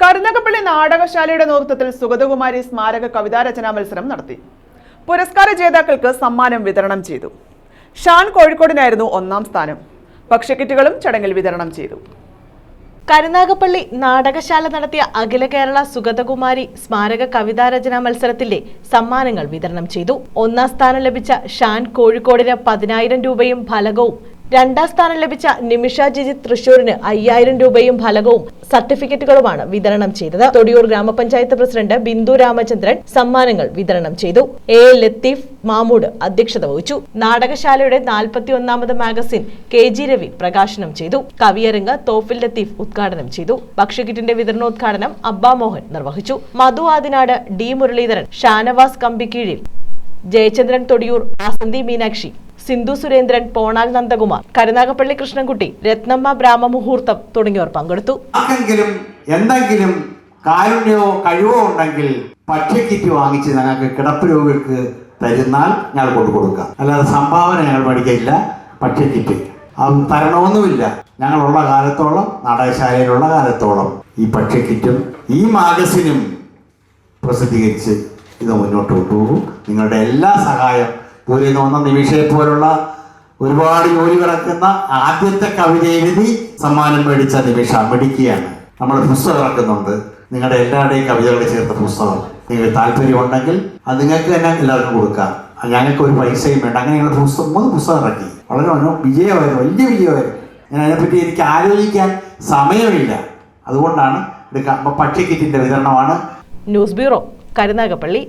കരുനാഗപ്പള്ളി നാടകശാലയുടെ നേതൃത്വത്തിൽ സുഗതകുമാരി സ്മാരക കവിതാ രചനാ മത്സരം നടത്തി. പുരസ്കാര ജേതാക്കൾക്ക് സമ്മാനം വിതരണം ചെയ്തു. ഷാൻ കോഴിക്കോടിനായിരുന്നു ഒന്നാം സ്ഥാനം. ഭക്ഷ്യക്കിറ്റുകളും ചടങ്ങിൽ വിതരണം ചെയ്തു. കരുനാഗപ്പള്ളി നാടകശാല നടത്തിയ അഖില കേരള സുഗതകുമാരി സ്മാരക കവിതാ രചനാ മത്സരത്തിന്റെ സമ്മാനങ്ങൾ വിതരണം ചെയ്തു. ഒന്നാം സ്ഥാനം ലഭിച്ച ഷാൻ കോഴിക്കോടിന് പതിനായിരം രൂപയും ഫലകവും രണ്ടാം സ്ഥാനം ലഭിച്ച നിമിഷ ജിജി തൃശൂരിന് അയ്യായിരം രൂപയും ഫലകവും സർട്ടിഫിക്കറ്റുകളുമാണ് വിതരണം ചെയ്തത്. തൊടിയൂർ ഗ്രാമപഞ്ചായത്ത് പ്രസിഡന്റ് ബിന്ദു രാമചന്ദ്രൻ സമ്മാനങ്ങൾ വിതരണം ചെയ്തു. എ. ലത്തീഫ് മാമൂട് അധ്യക്ഷത വഹിച്ചു. നാടകശാലയുടെ നാൽപ്പത്തി ഒന്നാമത് മാഗസിൻ കെ. ജി. രവി പ്രകാശനം ചെയ്തു. കവിയരങ്ങ് തോഫിൽ ലത്തീഫ് ഉദ്ഘാടനം ചെയ്തു. ഭക്ഷ്യകിറ്റിന്റെ വിതരണോദ്ഘാടനം അബ്ബാ മോഹൻ നിർവഹിച്ചു. മധു ആദിനാട് ഡി. മുരളീധരൻ ഷാനവാസ് കമ്പിക്കീഴിൽ ജയചന്ദ്രൻ തൊടിയൂർ ആസന്തി മീനാക്ഷി സിന്ധു സുരേന്ദ്രൻ പോണാൽ നന്ദകുമാർ കരുനാഗപ്പള്ളി കൃഷ്ണൻകുട്ടി രത്നമ്മ ബ്രാഹ്മമുഹൂർത്തം തുടങ്ങിയവർ പങ്കെടുത്തു. ആർക്കെങ്കിലും എന്തെങ്കിലും കാരുണ്യമോ കഴിവോ ഉണ്ടെങ്കിൽ ഭക്ഷ്യക്കിറ്റ് വാങ്ങിച്ച് ഞങ്ങൾക്ക് കിടപ്പ് രോഗികൾക്ക് തരുന്നാൽ ഞങ്ങൾ കൊണ്ടു കൊടുക്കാം. അല്ലാതെ സംഭാവന ഞങ്ങൾ പഠിക്കില്ല ഭക്ഷ്യക്കിറ്റ് അത് തരണമൊന്നുമില്ല. ഞങ്ങളുള്ള കാലത്തോളം നാടകശാലയിലുള്ള കാലത്തോളം ഈ ഭക്ഷ്യക്കിറ്റും ഈ മാഗസിനും പ്രസിദ്ധീകരിച്ച് ഇത് മുന്നോട്ട് കൊണ്ടുപോകും. നിങ്ങളുടെ എല്ലാ സഹായം നിന്ന് വന്ന നിമിഷയെ പോലുള്ള ഒരുപാട് ജോലി കിടക്കുന്ന ആദ്യത്തെ കവിത എഴുതി സമ്മാനം മേടിച്ച നിമിഷ മിടിക്കുകയാണ് നമ്മൾ പുസ്തകം ഇറക്കുന്നുണ്ട്. നിങ്ങളുടെ എല്ലാവരുടെയും കവിതകൾ ചേർത്ത പുസ്തകം. നിങ്ങൾക്ക് താല്പര്യമുണ്ടെങ്കിൽ അത് നിങ്ങൾക്ക് തന്നെ എല്ലാവർക്കും കൊടുക്കാം. ഞങ്ങൾക്ക് ഒരു പൈസയും വേണ്ട. അങ്ങനെ ഞങ്ങൾ പുസ്തകം മൂന്ന് പുസ്തകം ഇറക്കി. വളരെ വിജയമായിരുന്നു. വലിയ വിജയമായിരുന്നു. ഞാൻ അതിനെപ്പറ്റി എനിക്ക് ആലോചിക്കാൻ സമയമില്ല. അതുകൊണ്ടാണ് എടുക്കാം അപ്പം പക്ഷിക്കിറ്റിന്റെ വിതരണമാണ്. News bureau Karunagappally.